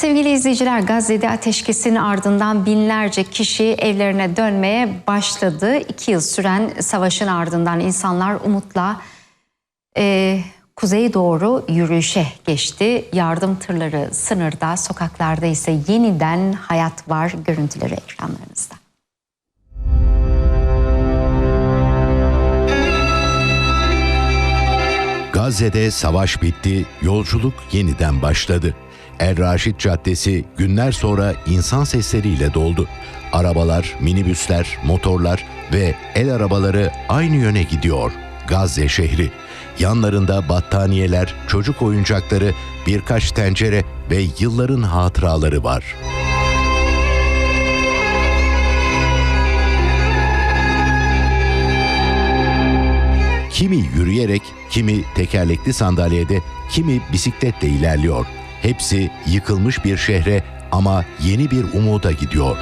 Sevgili izleyiciler Gazze'de ateşkesin ardından binlerce kişi evlerine dönmeye başladı. İki yıl süren savaşın ardından insanlar umutla e, kuzeye doğru yürüyüşe geçti. Yardım tırları sınırda, sokaklarda ise yeniden hayat var. Görüntüleri ekranlarınızda. Gazze'de savaş bitti, yolculuk yeniden başladı. El Raşid Caddesi günler sonra insan sesleriyle doldu. Arabalar, minibüsler, motorlar ve el arabaları aynı yöne gidiyor. Gazze şehri. Yanlarında battaniyeler, çocuk oyuncakları, birkaç tencere ve yılların hatıraları var. Kimi yürüyerek, kimi tekerlekli sandalyede, kimi bisikletle ilerliyor. Hepsi yıkılmış bir şehre ama yeni bir umuda gidiyor.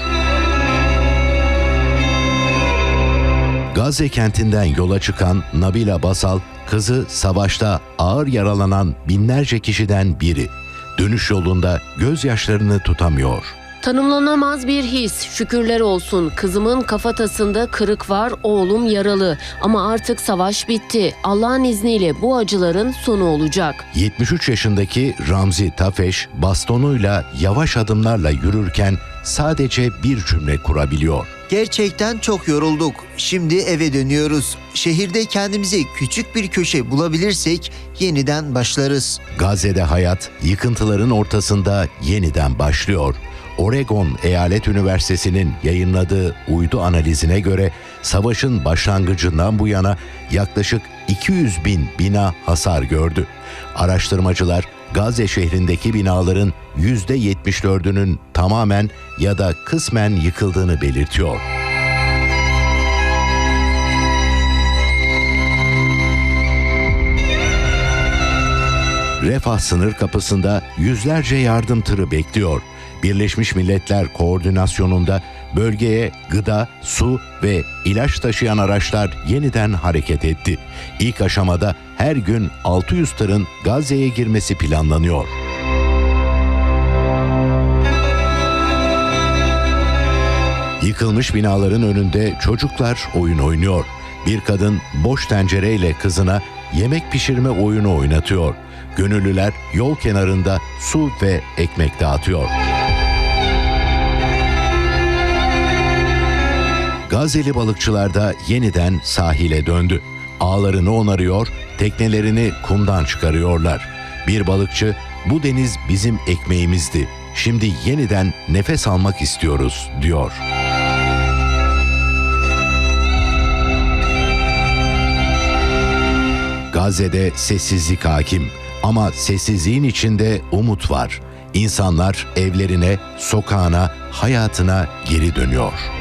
Gazze kentinden yola çıkan Nabila Basal, kızı savaşta ağır yaralanan binlerce kişiden biri. Dönüş yolunda gözyaşlarını tutamıyor. Tanımlanamaz bir his. Şükürler olsun. Kızımın kafatasında kırık var, oğlum yaralı. Ama artık savaş bitti. Allah'ın izniyle bu acıların sonu olacak. 73 yaşındaki Ramzi Tafeş bastonuyla yavaş adımlarla yürürken sadece bir cümle kurabiliyor. Gerçekten çok yorulduk. Şimdi eve dönüyoruz. Şehirde kendimize küçük bir köşe bulabilirsek yeniden başlarız. Gazze'de hayat yıkıntıların ortasında yeniden başlıyor. Oregon Eyalet Üniversitesi'nin yayınladığı uydu analizine göre savaşın başlangıcından bu yana yaklaşık 200 bin bina hasar gördü. Araştırmacılar Gazze şehrindeki binaların %74'ünün tamamen ya da kısmen yıkıldığını belirtiyor. Refah sınır kapısında yüzlerce yardım tırı bekliyor. Birleşmiş Milletler koordinasyonunda bölgeye gıda, su ve ilaç taşıyan araçlar yeniden hareket etti. İlk aşamada her gün 600 tırın Gazze'ye girmesi planlanıyor. Yıkılmış binaların önünde çocuklar oyun oynuyor. Bir kadın boş tencereyle kızına yemek pişirme oyunu oynatıyor. Gönüllüler yol kenarında su ve ekmek dağıtıyor. Gazeli balıkçılar da yeniden sahile döndü. Ağlarını onarıyor, teknelerini kumdan çıkarıyorlar. Bir balıkçı, bu deniz bizim ekmeğimizdi. Şimdi yeniden nefes almak istiyoruz, diyor. Gazze'de sessizlik hakim ama sessizliğin içinde umut var. İnsanlar evlerine, sokağına, hayatına geri dönüyor.